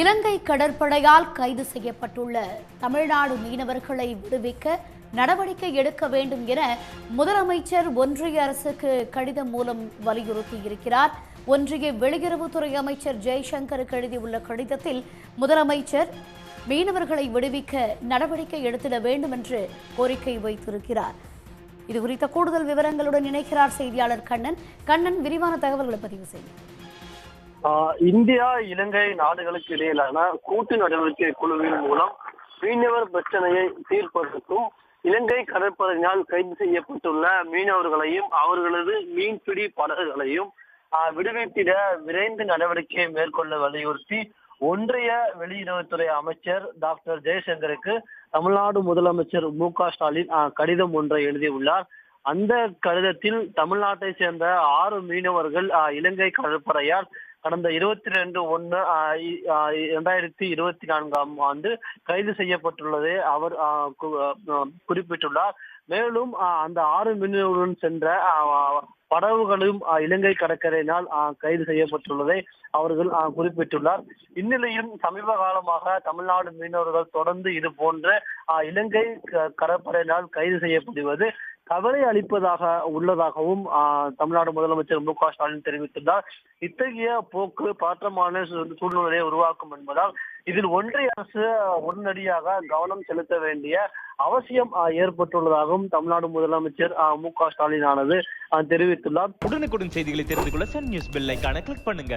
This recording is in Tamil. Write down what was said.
இலங்கை கடற்படையால் கைது செய்யப்பட்டுள்ள தமிழ்நாடு மீனவர்களை விடுவிக்க நடவடிக்கை எடுக்க வேண்டும் என முதலமைச்சர் ஒன்றிய அரசுக்கு கடிதம் மூலம் வலியுறுத்தியிருக்கிறார். ஒன்றிய வெளியுறவுத்துறை அமைச்சர் ஜெய்சங்கருக்கு எழுதியுள்ள கடிதத்தில் முதலமைச்சர் மீனவர்களை விடுவிக்க நடவடிக்கை எடுத்திட வேண்டும் என்று கோரிக்கை வைத்திருக்கிறார். இது குறித்த கூடுதல் விவரங்களுடன் இணைக்கிறார் செய்தியாளர் கண்ணன். கண்ணன் விரிவான தகவல்களை பதிவு செய்யும் இந்தியா இலங்கை நாடுகளுக்கு இடையிலான கூட்டு நடவடிக்கை குழுவின் மூலம் மீனவர் பிரச்சனையை தீர்ப்பதற்கும் இலங்கை கடற்படையினால் கைது செய்யப்பட்டுள்ள மீனவர்களையும் அவர்களது மீன்பிடி படகுகளையும் விடுவித்திட விரைந்து நடவடிக்கை மேற்கொள்ள வலியுறுத்தி ஒன்றிய வெளியுறவுத்துறை அமைச்சர் டாக்டர் ஜெயசங்கருக்கு தமிழ்நாடு முதலமைச்சர் மு க ஸ்டாலின் கடிதம் ஒன்றை எழுதியுள்ளார். அந்த கடிதத்தில் தமிழ்நாட்டை சேர்ந்த ஆறு மீனவர்கள் ஆஹ் இலங்கை கடற்படையால் கடந்த இருபத்தி ரெண்டு ஒன்று இரண்டாயிரத்தி இருபத்தி நான்காம் ஆண்டு கைது செய்யப்பட்டுள்ளதை. அவர் குறிப்பிட்டுள்ளார். மேலும் அந்த ஆறு மீனவர்களுடன் சென்ற படவுகளும் இலங்கை கடற்கரையினால் கைது செய்யப்பட்டுள்ளதை அவர்கள் குறிப்பிட்டுள்ளார். இந்நிலையில் சமீப காலமாக தமிழ்நாடு மீனவர்கள் தொடர்ந்து இது போன்ற இலங்கை கடற்படையினால் கைது செய்யப்படுவது கவலை அளிப்பதாக உள்ளதாகவும் ஆஹ் தமிழ்நாடு முதலமைச்சர் மு க ஸ்டாலின் தெரிவித்துள்ளார் இத்தகைய போக்கு பதற்றமான சூழ்நிலையை உருவாக்கும் என்பதால் இதில் ஒன்றிய அரசு உடனடியாக கவனம் செலுத்த வேண்டிய அவசியம் ஏற்பட்டுள்ளதாகவும் தமிழ்நாடு முதலமைச்சர் மு க ஸ்டாலின் ஆனது தெரிவித்துள்ளார். உடனுக்குடன் செய்திகளை தெரிந்து கொள்ள சன் நியூஸ் பெல் கிளிக் பண்ணுங்க.